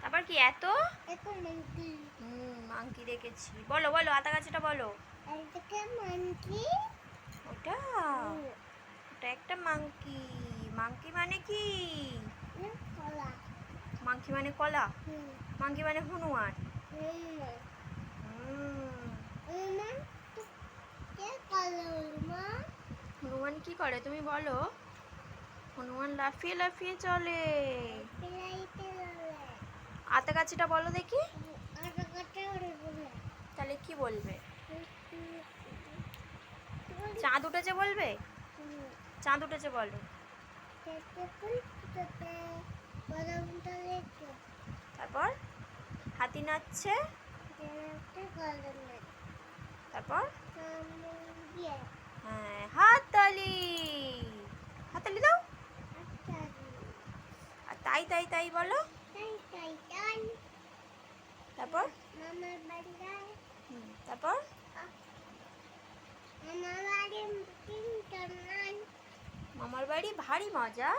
তারপর কি, এত? মাংকি দেখেছি। বলো বলো, আতা গাছটা বলো। ওটা? ওটা একটা মাংকি। মাংকি মানে কি? মাংকি মানে কলা। মাংকি মানে হনুমান। হনুমান কি করে, তুমি বলো? হনুমান লাফিয়ে লাফিয়ে চলে। আতা গাছটা বলো দেখি। তাহলে কি বলবে? চাঁদ উঠেছে বলবে? চাঁদ উঠেছে বলো। তারপর হাতি নাচছে। তারপর? হ্যাঁ হাততালি। হাততালি দাও। আর তাই তাই তাই বলো। তারপর? তারপর? মামার বাড়ি ভারী মজা।